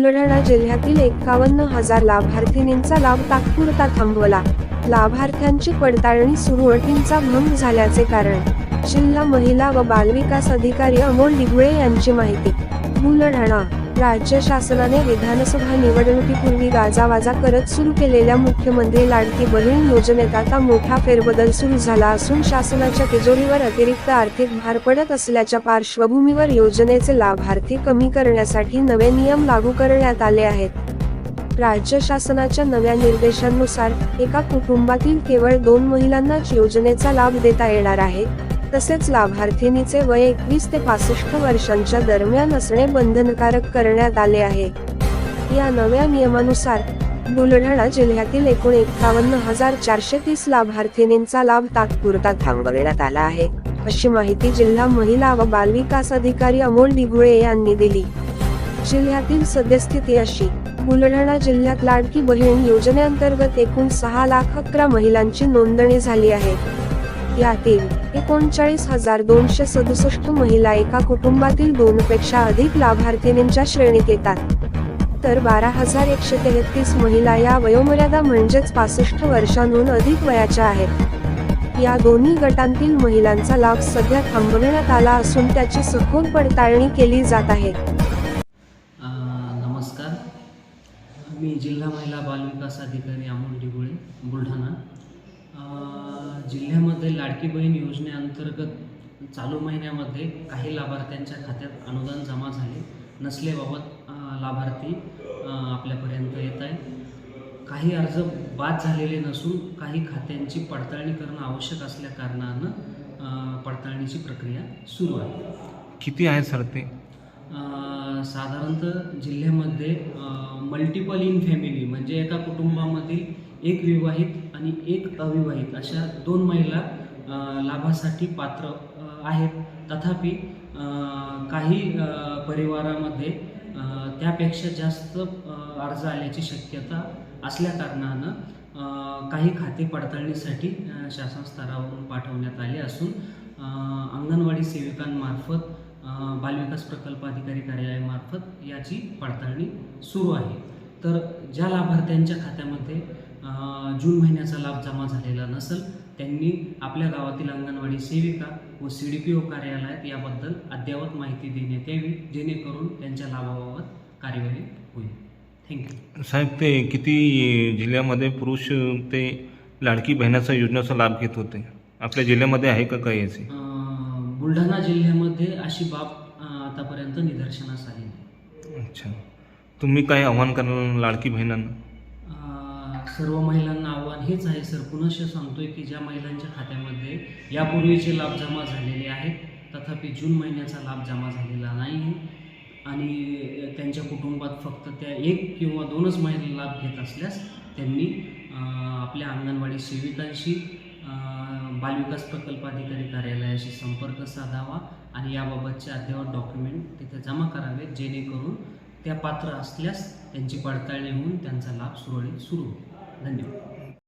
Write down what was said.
बुलढाणा जिल्ह्यातील एकावन्न हजार लाभार्थिनींचा लाभ तात्पुरता थांबवला. लाभार्थ्यांची पडताळणी सुरू अटींचा भंग झाल्याचे कारण. जिल्हा महिला व बालविकास अधिकारी अमोल डिगुळे यांची माहिती. बुलढाणा राज्य शासनाने विधानसभा निवडणुकीपूर्वी गाजावाजा करत सुरू केलेल्या मुख्यमंत्री लाडकी बहीण योजनेत आता मोठा फेरबदल सुरू झाला असून शासनाच्या तिजोरीवर अतिरिक्त आर्थिक भार पडत असल्याच्या पार्श्वभूमीवर योजनेचे लाभार्थी कमी करण्यासाठी नवे नियम लागू करण्यात आले आहेत. राज्य शासनाच्या नव्या निर्देशांनुसार एका कुटुंबातील केवळ दोन महिलांनाच योजनेचा लाभ देता येणार आहे. तसेच लाभार्थिनीचे वय एकवीस ते पासष्ट वर्षांच्या दरम्यान असणे बंधनकारक करण्यात आले आहे. या नव्या नियमानुसार बुलढाणा जिल्ह्यातील एकूण एकावन्न हजार चारशे तीस लाभार्थिनींचा लाभ तात्पुरता थांबवण्यात आला आहे अशी माहिती जिल्हा महिला व बालविकास अधिकारी अमोल दिघुळे यांनी दिली. जिल्ह्यातील सद्यस्थिती अशी बुलढाणा जिल्ह्यात लाडकी बहीण योजनेअंतर्गत एकूण सहा लाख अकरा महिलांची नोंदणी झाली आहे. यातील एकोणचाळीस हजार दोनशे सदुसष्ट महिला एका कुटुंबातील दोन पेक्षा अधिक लाभार्थिनींच्या श्रेणीत येतात. तर बारा हजार एकशे तेहतीस महिला या वयोमर्यादा म्हणजेच पासष्ट वर्षांहून अधिक वयाच्या आहेत. या दोन्ही गटांतील महिलांचा लाभ सध्या थांबविण्यात आला असून त्याची सखोल पडताळणी केली जात आहे. नमस्कार. मी जिल्हा महिला बालविकास अधिकारी अमोल डिगोळे बुलढाणा. जिल्ह्यामध्ये लाडकी बहीण योजनेअंतर्गत चालू महिन्यामध्ये काही लाभार्थ्यांच्या खात्यात अनुदान जमा झाले. नसल्याबाबत लाभार्थी आपल्यापर्यंत येत आहे काही अर्ज बाद झालेले नसून काही खात्यांची पडताळणी करणं आवश्यक असल्या कारणानं पडताळणीची प्रक्रिया सुरू आहे. किती आहेत सर ते? साधारणतः जिल्ह्यामध्ये मल्टिपल इन फॅमिली म्हणजे एका कुटुंबामधील एक विवाहित आणि एक अविवाहित अशा दोन महिला लाभासाठी पात्र आहेत. तथापि काही परिवारामध्ये त्यापेक्षा जास्त अर्ज आल्याची शक्यता असल्या कारणानं काही खाते पडताळणीसाठी शासन स्तरावरून पाठवण्यात आले असून अंगणवाडी सेविकांमार्फत बालविकास प्रकल्प अधिकारी कार्यालयामार्फत याची पडताळणी सुरू आहे. तर ज्या लाभार्थ्यांच्या खात्यामध्ये जून महिन्याचा लाभ जमा झालेला नसेल त्यांनी आपल्या गावातील अंगणवाडी सेविका व सी डी पी ओ कार्यालयात याबद्दल अद्ययावत माहिती देण्यात यावी जेणेकरून त्यांच्या लाभाबाबत कार्यवाही होईल. थँक्यू साहेब ते किती जिल्ह्यामध्ये पुरुष ते लाडकी बहिणाचा योजनेचा लाभ घेत होते. आपल्या जिल्ह्यामध्ये आहे का काही याची? बुलढाणा जिल्ह्यामध्ये अशी बाब आतापर्यंत निदर्शनास आली नाही. अच्छा. तुम्ही काय आव्हान कराल लाडकी बहिणांना? सर्व महिलांना आव्हान हेच आहे सर. पुनश्च सांगतोय की ज्या महिलांच्या खात्यामध्ये यापूर्वीचे लाभ जमा झालेले आहेत तथापि जून महिन्याचा लाभ जमा झालेला नाही. आणि त्यांच्या कुटुंबात फक्त त्या एक किंवा दोनच महिला लाभ घेत असल्यास त्यांनी आपल्या अंगणवाडी सेविकांशी बालविकास प्रकल्प अधिकारी कार्यालयाशी संपर्क साधावा आणि याबाबतचे अद्ययावत डॉक्युमेंट तिथे जमा करावेत जेणेकरून त्या पात्र असल्यास त्यांची पडताळणी होऊन त्यांचा लाभ सुरळीत सुरू होईल. நன்றி.